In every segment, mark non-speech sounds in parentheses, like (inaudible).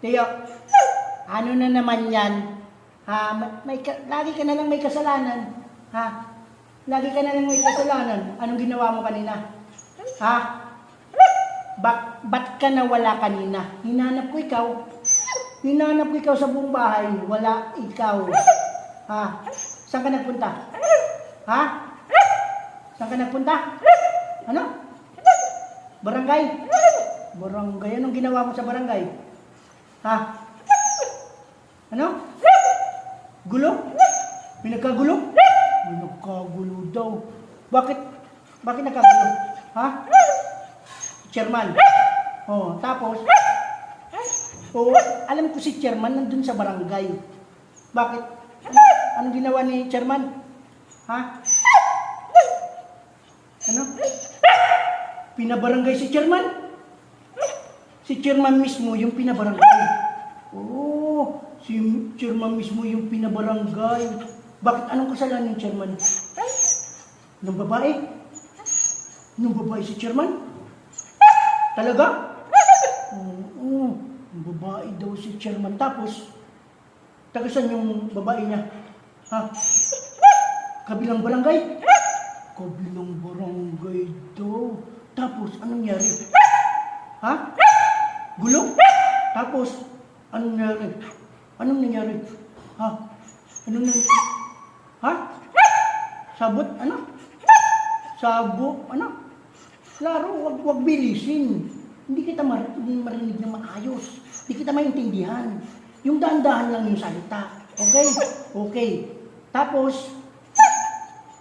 Teo, ano na naman yan? Ha, may, may lagi ka na lang may kasalanan. Ha? Lagi ka na lang may kasalanan. Anong ginawa mo kanina? Ha? Bak, ba't ka nawala kanina? Hinanap ko ikaw. Hinanap ko ikaw sa buong bahay. Wala ikaw. Ha? Saan ka nagpunta? Ha? Saan ka nagpunta? Ano? Barangay? Barangay. Anong ginawa mo sa barangay? Ha? Ano? Gulo? May nagkagulo? May nagkagulo daw. Bakit? Bakit nagkagulo? Ha? Chairman. Oh, tapos? Oh, alam ko si chairman nandun sa barangay. Bakit? Ano, anong ginawa ni chairman? Ha? Ano? Pinabarangay si chairman? Si chairman mismo yung pinabarangay. Oo, si chairman mismo yung pinabarangay. Bakit anong kasalanan ng chairman? Ng babae? Ng babae si chairman? Talaga? Oo, ang babae daw si chairman. Tapos, taga saan yung babae niya? Ha? Kabilang barangay? Kabilang barangay daw. Tapos, anong nangyari? Ha? Gulo? Tapos, anong nangyari? Anong nangyari? Ha? Anong nangyari? Ha? Sabot? Ano? Sabo? Ano? Klaro, wag, wag bilisin. Hindi kita mar- marinig na maayos. Hindi kita maintindihan. Yung dahan-dahan lang yung salita. Okay? Okay. Tapos,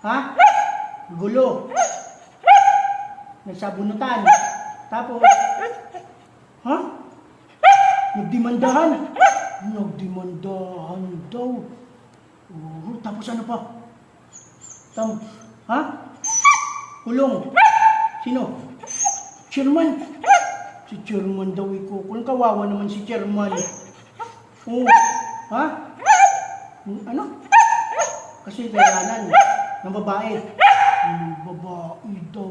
ha? Gulo. Nagsabunutan. Tapos, ha? Nagdimandahan. Nagdimandahan daw. Oo, tapos ano pa? Tam, ha? Kulong. Sino? Chairman. Si chairman daw ikukulong. Kawawa naman si chairman. Oo. Ha? Ano? Kasi kailangan ng babae. Ng babae daw.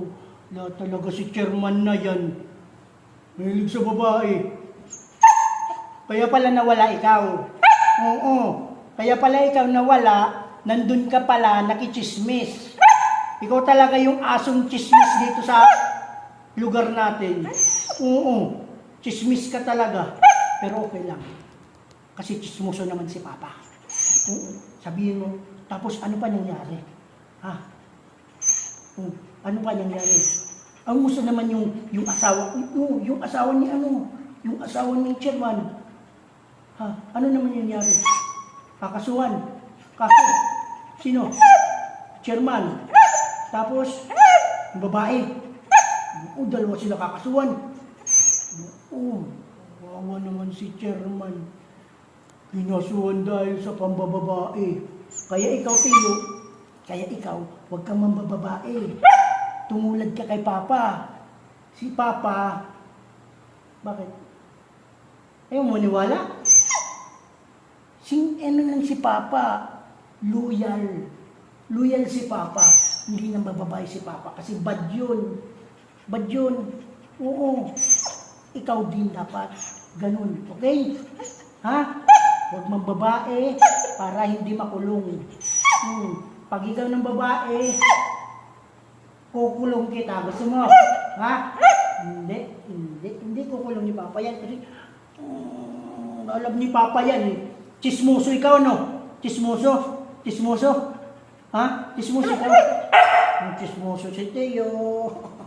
Na talaga si chairman na yan. Mahilig sa babae. Kaya pala nawala ikaw. Oo. Kaya pala ikaw nawala, nandun ka pala nakichismis. Ikaw talaga yung asong chismis dito sa lugar natin. Oo. Chismis ka talaga. Pero okay lang. Kasi chismoso naman si Papa. Oo. Sabihin mo, tapos ano pa nangyari? Ha? Oo. Ano pa nangyari? Ang gusto naman yung yung asawa, yung, yung asawa ni ano, yung asawa ni chairman. Ha? Ano naman yung nangyari? Kakasuhan. Kaso, sino? Chairman. Tapos, yung babae. Oo, dalawa sila kakasuhan. Oo, wawa naman si chairman. Kinasuhan dahil sa pambababae. Kaya ikaw, Tiyo, kaya ikaw, huwag kang mambababae. Tumulad ka kay Papa. Si Papa, bakit? Ayaw mo maniwala? Si, ano lang si Papa, loyal. Loyal si Papa. Hindi nang bababae si Papa kasi bad yun. Bad yun. Oo. Ikaw din dapat. Ganun. Okay? Ha? Huwag mang babae para hindi makulong. Hmm. Pag ikaw ng babae, kukulong kita. Gusto mo? Ha? Hindi. Hindi. Hindi kukulong ni Papa yan. Kasi, mm, alam ni Papa yan eh. Chismoso ikaw, no? Chismoso? Chismoso? Ha? Chismoso ikaw? Chismoso si Teo. (laughs)